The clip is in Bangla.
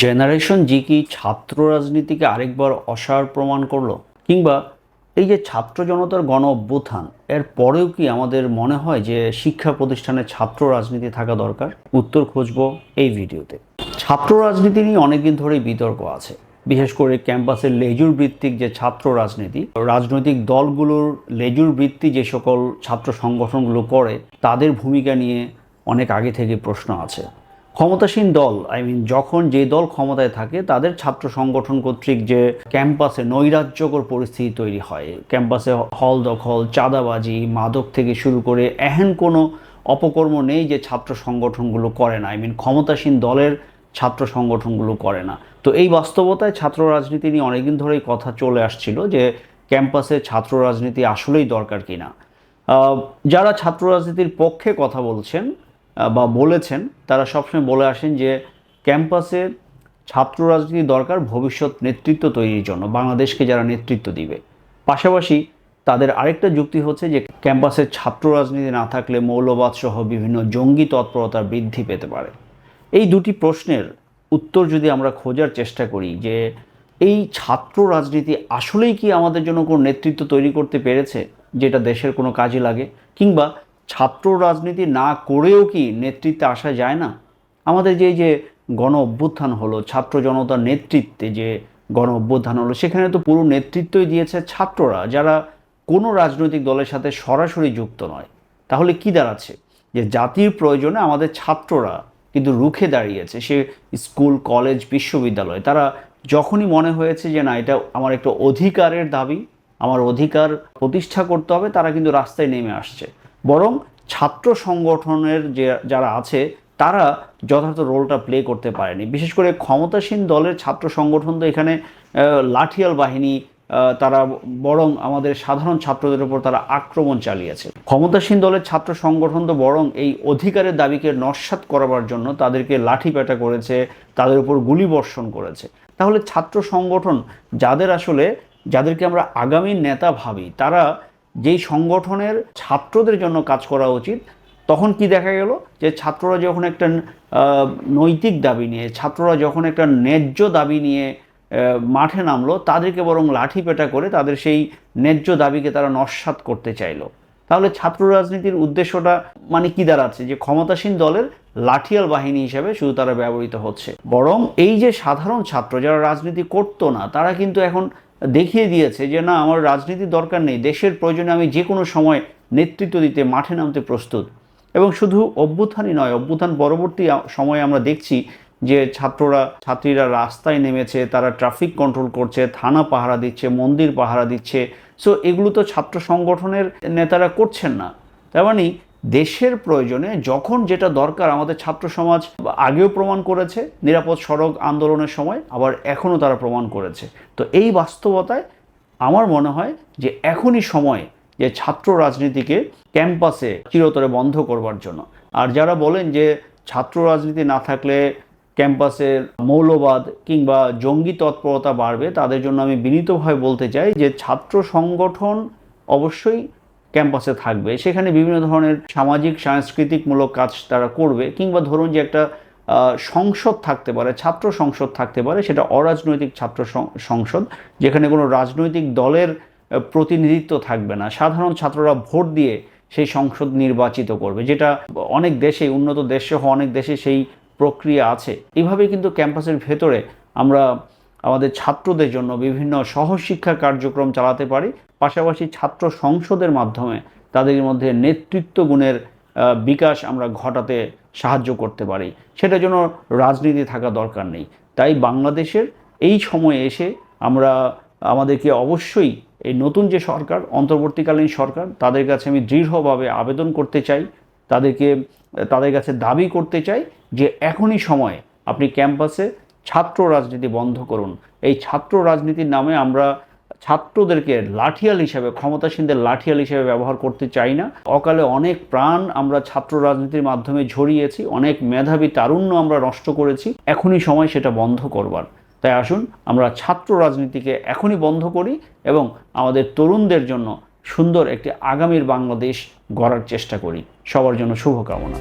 জেনারেশন জি কি ছাত্র রাজনীতিকে আরেকবার অসার প্রমাণ করল? কিংবা এই যে ছাত্র জনতার গণ অভ্যুত্থান, এর পরেও কি আমাদের মনে হয় যে শিক্ষা প্রতিষ্ঠানে ছাত্র রাজনীতি থাকা দরকার? উত্তর খুঁজব এই ভিডিওতে। ছাত্র রাজনীতি নিয়ে অনেকদিন ধরেই বিতর্ক আছে। বিশেষ করে ক্যাম্পাসের লেজুর ভিত্তিক যে ছাত্র রাজনীতি, রাজনৈতিক দলগুলোর লেজুর ভিত্তি যে সকল ছাত্র সংগঠনগুলো করে, তাদের ভূমিকা নিয়ে অনেক আগে থেকে প্রশ্ন আছে। ক্ষমতাসীন দল আই মিন যখন যে দল ক্ষমতায় থাকে, তাদের ছাত্র সংগঠন কর্তৃক যে ক্যাম্পাসে নৈরাজ্যকর পরিস্থিতি তৈরি হয়, ক্যাম্পাসে হল দখল, চাঁদাবাজি, মাদক থেকে শুরু করে এহেন কোনো অপকর্ম নেই যে ছাত্র সংগঠনগুলো করে না। আই মিন ক্ষমতাসীন দলের ছাত্র সংগঠনগুলো করে না। তো এই বাস্তবতায় ছাত্র রাজনীতি নিয়ে অনেকদিন ধরেই কথা চলে আসছিল যে ক্যাম্পাসে ছাত্র রাজনীতি আসলেই দরকার কিনা। যারা ছাত্র রাজনীতির পক্ষে কথা বলছেন বা বলেছেন, তারা সবসময় বলে আসেন যে ক্যাম্পাসে ছাত্র রাজনীতি দরকার ভবিষ্যৎ নেতৃত্ব তৈরির জন্য, বাংলাদেশকে যারা নেতৃত্ব দিবে। পাশাপাশি তাদের আরেকটা যুক্তি হচ্ছে যে ক্যাম্পাসে ছাত্র রাজনীতি না থাকলে মৌলবাদ সহ বিভিন্ন জঙ্গি তৎপরতা বৃদ্ধি পেতে পারে। এই দুটি প্রশ্নের উত্তর যদি আমরা খোঁজার চেষ্টা করি যে এই ছাত্র রাজনীতি আসলেই কি আমাদের জন্য কোনো নেতৃত্ব তৈরি করতে পেরেছে, যেটা দেশের কোনো কাজে লাগে, কিংবা ছাত্র রাজনীতি না করেও কি নেতৃত্বে আসা যায় না? আমাদের যে যে গণ অভ্যুত্থান হলো, ছাত্র জনতার নেতৃত্বে যে গণ অভ্যুত্থান হলো, সেখানে তো পুরো নেতৃত্বই দিয়েছে ছাত্ররা, যারা কোনো রাজনৈতিক দলের সাথে সরাসরি যুক্ত নয়। তাহলে কি দাঁড়াচ্ছে? যে জাতির প্রয়োজনে আমাদের ছাত্ররা কিন্তু রুখে দাঁড়িয়েছে, সে স্কুল, কলেজ, বিশ্ববিদ্যালয়, তারা যখনই মনে হয়েছে যে, না, এটা আমার একটা অধিকারের দাবি, আমার অধিকার প্রতিষ্ঠা করতে হবে, তারা কিন্তু রাস্তায় নেমে আসছে। বরং ছাত্র সংগঠনের যে যারা আছে, তারা যথার্থ রোলটা প্লে করতে পারেনি। বিশেষ করে ক্ষমতাসীন দলের ছাত্র সংগঠন তো এখানে লাঠিয়াল বাহিনী তারা বরং আমাদের সাধারণ ছাত্রদের উপর তারা আক্রমণ চালিয়েছে। ক্ষমতাসীন দলের ছাত্র সংগঠন তো বরং এই অধিকারের দাবিকে নস্যাৎ করাবার জন্য তাদেরকে লাঠিপেটা করেছে, তাদের উপর গুলি বর্ষণ করেছে। তাহলে ছাত্র সংগঠন যাদের আসলে, যাদেরকে আমরা আগামী নেতা ভাবি, তারা যেই সংগঠনের ছাত্রদের জন্য কাজ করা উচিত, তখন কি দেখা গেল? যে ছাত্ররা যখন একটা নৈতিক দাবি নিয়ে, ছাত্ররা যখন একটা ন্যায্য দাবি নিয়ে মাঠে নামলো, তাদেরকে বরং লাঠি পেটা করে তাদের সেই ন্যায্য দাবিকে তারা নস্যাৎ করতে চাইলো। তাহলে ছাত্র রাজনীতির উদ্দেশ্যটা মানে কি দাঁড়াচ্ছে? যে ক্ষমতাসীন দলের লাঠিয়াল বাহিনী হিসেবে শুধু তারা ব্যবহৃত হচ্ছে। বরং এই যে সাধারণ ছাত্র যারা রাজনীতি করতো না, তারা কিন্তু এখন দেখিয়ে দিয়েছে যে, না, আমার রাজনীতির দরকার নেই। দেশের প্রয়োজনে আমি যে কোনো সময় নেতৃত্ব দিতে, মাঠে নামতে প্রস্তুত। এবং শুধু অভ্যুত্থানই নয়, অভ্যুত্থান পরবর্তী সময়ে আমরা দেখছি যে, ছাত্ররা, ছাত্রীরা রাস্তায় নেমেছে, তারা ট্রাফিক কন্ট্রোল করছে, থানা পাহারা দিচ্ছে, মন্দির পাহারা দিচ্ছে। সো, এগুলো তো ছাত্র সংগঠনের নেতারা করছেন না। তার মানে দেশের প্রয়োজনে যখন যেটা দরকার আমাদের ছাত্র সমাজ আগেও প্রমাণ করেছে, নিরাপদ সড়ক আন্দোলনের সময় আবার এখনও তারা প্রমাণ করেছে। তো এই বাস্তবতায় আমার মনে হয় যে এখনই সময় যে ছাত্র রাজনীতিকে ক্যাম্পাসে চিরতরে বন্ধ করবার জন্য। আর যারা বলেন যে ছাত্র রাজনীতি না থাকলে ক্যাম্পাসের মৌলবাদ কিংবা জঙ্গি তৎপরতা বাড়বে, তাদের জন্য আমি বিনীতভাবে বলতে চাই যে ছাত্র সংগঠন অবশ্যই ক্যাম্পাসে থাকবে। সেখানে বিভিন্ন ধরনের সামাজিক, সাংস্কৃতিকমূলক কাজ তারা করবে কিংবা ধরুন যে একটা সংসদ থাকতে পারে, ছাত্র সংসদ থাকতে পারে, সেটা অরাজনৈতিক ছাত্র সংসদ, যেখানে কোনো রাজনৈতিক দলের প্রতিনিধিত্ব থাকবে না। সাধারণ ছাত্ররা ভোট দিয়ে সেই সংসদ নির্বাচিত করবে, যেটা অনেক দেশে উন্নত দেশে অনেক দেশে সেই প্রক্রিয়া আছে। এইভাবে কিন্তু ক্যাম্পাসের ভেতরে আমরা আমাদের ছাত্রদের জন্য বিভিন্ন সহশিক্ষা কার্যক্রম চালাতে পারি, পাশাপাশি ছাত্র সংসদের মাধ্যমে তাদের মধ্যে নেতৃত্ব গুণের বিকাশ আমরা ঘটাতে সাহায্য করতে পারি। সেটার জন্য রাজনীতি থাকা দরকার নেই। তাই বাংলাদেশের এই সময়ে এসে আমরা আমাদেরকে অবশ্যই এই নতুন যে সরকার, অন্তর্বর্তীকালীন সরকার, তাদের কাছে আমি দৃঢ়ভাবে আবেদন করতে চাই। তাদেরকে, তাদের কাছে দাবি করতে চাই যে এখনই সময় আপনি ক্যাম্পাসে ছাত্র রাজনীতি বন্ধ করুন। এই ছাত্র রাজনীতির নামে আমরা ছাত্রদেরকে লাঠিয়াল হিসেবে, ক্ষমতাসীনদের লাঠিয়াল হিসেবে ব্যবহার করতে চাই না। অকালে অনেক প্রাণ আমরা ছাত্র রাজনীতির মাধ্যমে ঝরিয়েছি, অনেক মেধাবী তারুণ্য আমরা নষ্ট করেছি। এখনই সময় সেটা বন্ধ করবার। তাই আসুন, আমরা ছাত্র রাজনীতিকে এখনই বন্ধ করি এবং আমাদের তরুণদের জন্য সুন্দর একটি আগামীর বাংলাদেশ গড়ার চেষ্টা করি। সবার জন্য শুভকামনা।